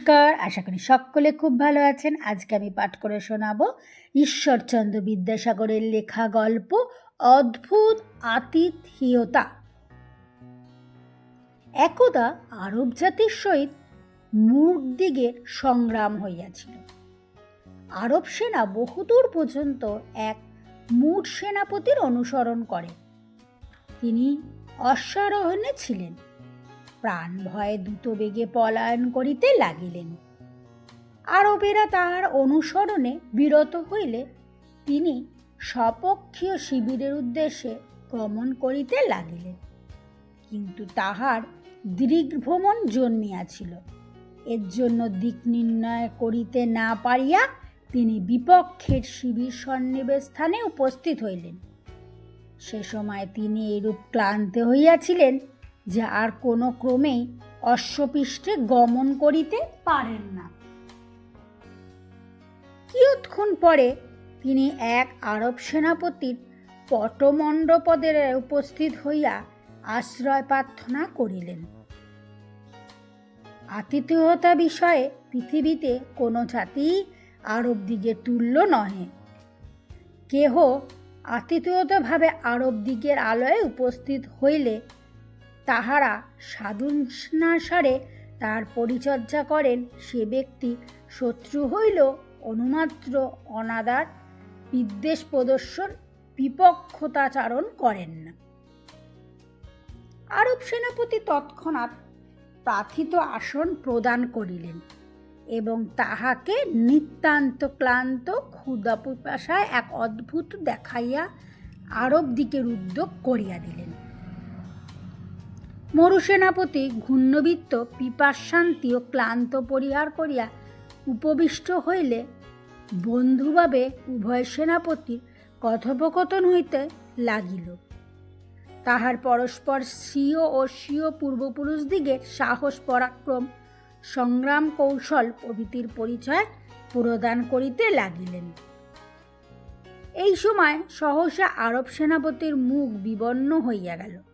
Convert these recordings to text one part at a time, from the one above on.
নমস্কার, আশা করি সকলে খুব ভালো আছেন। আজকে আমি পাঠ করে শোনাবো ঈশ্বরচন্দ্র বিদ্যাসাগরের লেখা গল্প, অদ্ভুত আতিথিয়তা। একদা আরব জাতির সহিত মূর্দিগের সংগ্রাম হইয়াছিল। আরব সেনা বহুদূর পর্যন্ত এক মুঠ সেনাপতির অনুসরণ করে। তিনি অশ্বারোহণে ছিলেন। প্রাণ ভয়ে দ্রুত বেগে পলায়ন করিতে লাগিলেন। আরবেরা তাহার অনুসরণে বিরত হইলে তিনি স্বপক্ষীয় শিবিরের উদ্দেশ্যে গমন করিতে লাগিলেন। কিন্তু তাহার দৃগ্ভ্রমণ জন্মিয়াছিল। এর জন্য দিক নির্ণয় করিতে না পারিয়া তিনি বিপক্ষের শিবির সন্নিবেশ স্থানে উপস্থিত হইলেন। সে সময় তিনি এরূপ ক্লান্ত হইয়াছিলেন যে আর কোনো ক্রমেই অশ্বপৃষ্ঠে গমন করিতে পারেন না। কিয়ৎক্ষণ পরে তিনি এক আরব সেনাপতির পটমণ্ডপদের উপস্থিত হইয়া আশ্রয় প্রার্থনা করিলেন। আতিথেয়তা বিষয়ে পৃথিবীতে কোনো জাতি আরব দিগের তুল্য নহে। কেহ আতিথেয়তাভাবে আরব দিগের আলয়ে উপস্থিত হইলে তাহারা সাধুনাসারে তার পরিচর্যা করেন সে ব্যক্তি শত্রু হইল অনুমাত্র অনাদার, বিদ্বেষ প্রদর্শন, বিপক্ষতাচারণ করেন। না আরব সেনাপতি তৎক্ষণাৎ প্রার্থিত আসন প্রদান করিলেন এবং তাহাকে নিতান্ত ক্লান্ত ক্ষুদা এক অদ্ভুত দেখাইয়া আরব দিকের উদ্যোগ করিয়া দিলেন। মরুসেনাপতি ঘূর্ণবৃত্ত পিপাশান্তি ও ক্লান্ত পরিহার করিয়া উপবিষ্ট হইলে বন্ধুভাবে উভয় সেনাপতির কথোপকথন হইতে লাগিল। তাহার পরস্পর স্বীয় ও স্বীয় পূর্বপুরুষ পূর্বপুরুষদিগের সাহস, পরাক্রম, সংগ্রাম কৌশল প্রভৃতির পরিচয় প্রদান করিতে লাগিলেন। এই সময় সহসা আরব সেনাপতির মুখ বিবর্ণ হইয়া গেল।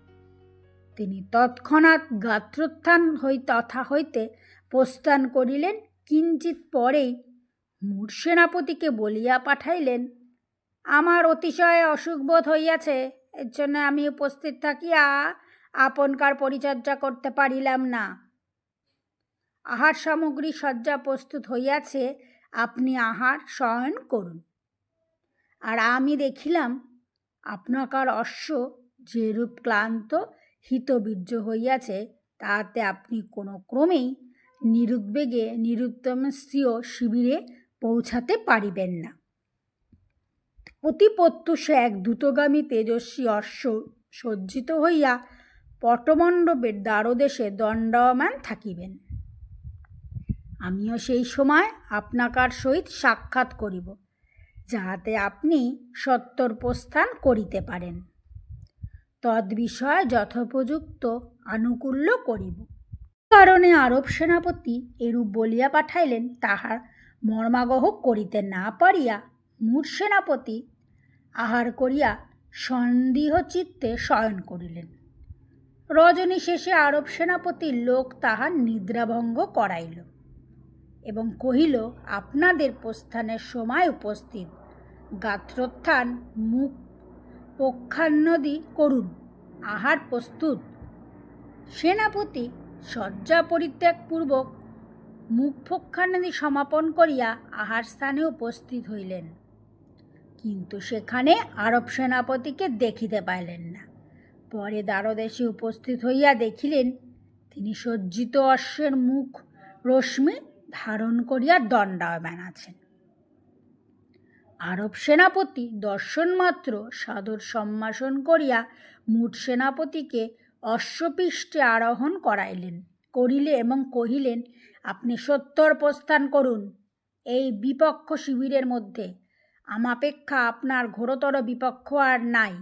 তিনি তৎক্ষণাৎ গাত্রোত্থান হই, তথা হইতে প্রস্থান করিলেন। কিঞ্চিত পরেই মূর সেনাপতিকে বলিয়া পাঠাইলেন, আমার অতিশয় অসুখবোধ হইয়াছে, এর জন্য আমি উপস্থিত থাকিয়া আপনকার পরিচর্যা করতে পারিলাম না। আহার সামগ্রী শয্যা প্রস্তুত হইয়াছে, আপনি আহার শয়ন করুন। আর আমি দেখিলাম, আপনাকার অশ্ব যেরূপ ক্লান্ত হিতবীর্য হইয়াছে, তাহাতে আপনি কোনো ক্রমেই নিরুদ্বেগে নিরুত্তম স্ত্রীয় শিবিরে পৌঁছাতে পারিবেন না। অতি প্রত্যুষ এক দ্রুতগামী তেজস্বী অশ্ব সজ্জিত হইয়া পটমণ্ডপের দ্বারদেশে দণ্ডায়মান থাকিবেন। আমিও সেই সময় আপনাকার সহিত সাক্ষাৎ করিব, যাহাতে আপনি সত্তর প্রস্থান করিতে পারেন। তদ্বিষয়ে যথোপযুক্ত আনুকূল্য করিব। কারণে আরব সেনাপতি এরূপ বলিয়া পাঠাইলেন, তাহার মর্মাগহ করিতে না পারিয়া মূর সেনাপতি আহার করিয়া সন্দেহ চিত্তে শয়ন করিলেন। রজনী শেষে আরব সেনাপতির লোক তাহার নিদ্রাভঙ্গ করাইল এবং কহিল, আপনাদের প্রস্থানের সময় উপস্থিত। গাত্রোত্থান মুখ পক্ষান্নদি করুন, আহার প্রস্তুত। সেনাপতি শয্যা পরিত্যাগপূর্বক মুখ পক্ষান্নদি সমাপন করিয়া আহার স্থানে উপস্থিত হইলেন। কিন্তু সেখানে আরব সেনাপতিকে দেখিতে পাইলেন না। পরে দ্বারদেশে উপস্থিত হইয়া দেখিলেন, তিনি সজ্জিত অশ্বের মুখ রশ্মি ধারণ করিয়া দণ্ডায়মান আছেন। আরব সেনাপতি দর্শনমাত্র সাদর সম্ভাষণ করিয়া মুঠ সেনাপতিকে অশ্বপৃষ্ঠে আরোহণ করাইলেন। করিলে এবং কহিলেন, আপনি সত্তর প্রস্থান করুন। এই বিপক্ষ শিবিরের মধ্যে আমাপেক্ষা আপনার ঘোরতর বিপক্ষ আর নাই।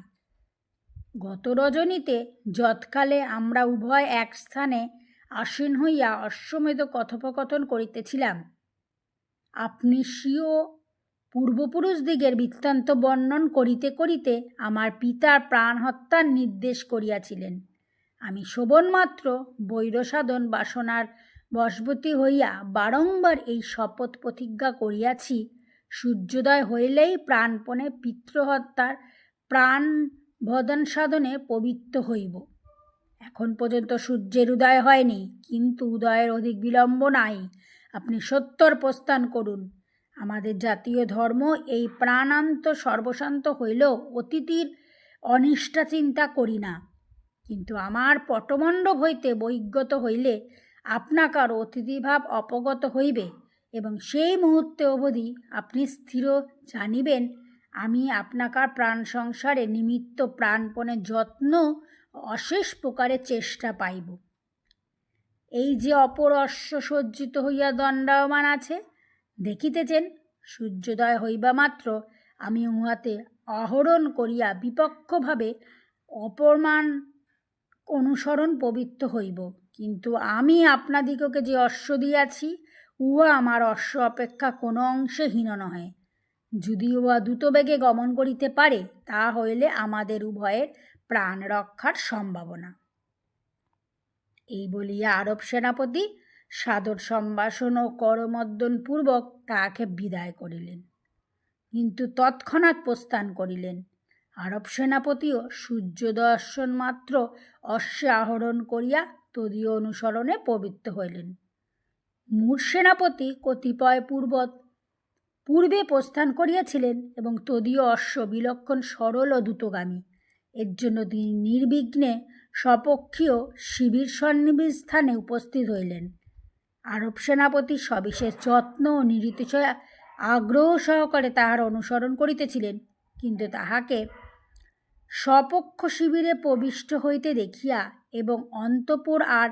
গত রজনীতে যৎকালে আমরা উভয় এক স্থানে আসীন হইয়া অশ্বমেধ কথোপকথন করিতেছিলাম। আপনি স্বীয় পূর্বপুরুষদিগের বৃত্তান্ত বর্ণন করিতে করিতে আমার পিতার প্রাণ হত্যার নির্দেশ করিয়াছিলেন। আমি শোভনমাত্র বৈরসাধন বাসনার বশবতী হইয়া বারংবার এই শপথ প্রতিজ্ঞা করিয়াছি, সূর্যোদয় হইলেই প্রাণপণে পিতৃহত্যার প্রাণ ভদন সাধনে পবিত্র হইব। এখন পর্যন্ত সূর্যের উদয় হয়নি, কিন্তু উদয়ের অধিক বিলম্ব নাই। আপনি সত্তর প্রস্থান করুন। আমাদের জাতীয় ধর্ম এই প্রাণান্ত সর্বশান্ত হইলেও অতিথির অনিষ্টা চিন্তা করি না। কিন্তু আমার পটমণ্ডপ হইতে বৈজ্ঞত হইলে আপনাকার অতিথিভাব অপগত হইবে এবং সেই মুহূর্তে অবধি আপনি স্থির জানিবেন, আমি আপনাকার প্রাণ সংসারে নিমিত্ত প্রাণপণে যত্ন অশেষ প্রকারে চেষ্টা পাইব। এই যে অপর অশ্ব সজ্জিত হইয়া দণ্ডায়মান আছে দেখিতেছেন, সূর্যোদয় হইবা মাত্র, আমি উহাতে আহরণ করিয়া বিপক্ষভাবে অপমান অনুসরণ পবিত্র হইব। কিন্তু আমি আপনাদিগকে যে অশ্ব দিয়াছি, উহা আমার অশ্ব অপেক্ষা কোনো অংশে হীন নহে। যদি উহা দ্রুতবেগে গমন করিতে পারে, তা হইলে আমাদের উভয়ের প্রাণ রক্ষার সম্ভাবনা। এই বলিয়া আরব সেনাপতি সাদর সম্ভাষণ ও করমর্দন পূর্বক তাহাকে বিদায় করিলেন। কিন্তু তৎক্ষণাৎ প্রস্থান করিলেন। আরব সেনাপতিও সূর্য দর্শন মাত্র অশ্বে আহরণ করিয়া তদীয় অনুসরণে পবিত্র হইলেন। মূর সেনাপতি কতিপয় পূর্বত পূর্বে প্রস্থান করিয়াছিলেন এবং তদীয় অশ্ব বিলক্ষণ সরল ও দ্রুতগামী। এর জন্য তিনি নির্বিঘ্নে স্বপক্ষীয় শিবির সন্নিবিষ্ট স্থানে উপস্থিত হইলেন। আরব সেনাপতি সবিশেষ যত্ন ও নিরিতিশয় আগ্রহ সহকারে তাহার অনুসরণ করিতেছিলেন, কিন্তু তাহাকে স্বপক্ষ শিবিরে প্রবিষ্ট হইতে দেখিয়া এবং অন্তপুর আর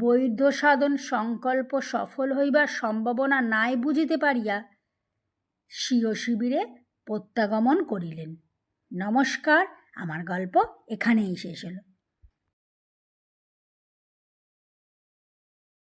বৈধ সাধন সংকল্প সফল হইবার সম্ভাবনা নাই বুঝিতে পারিয়া স্বীয় শিবিরে প্রত্যাগমন করিলেন। নমস্কার, আমার গল্প এখানেই শেষ হলো।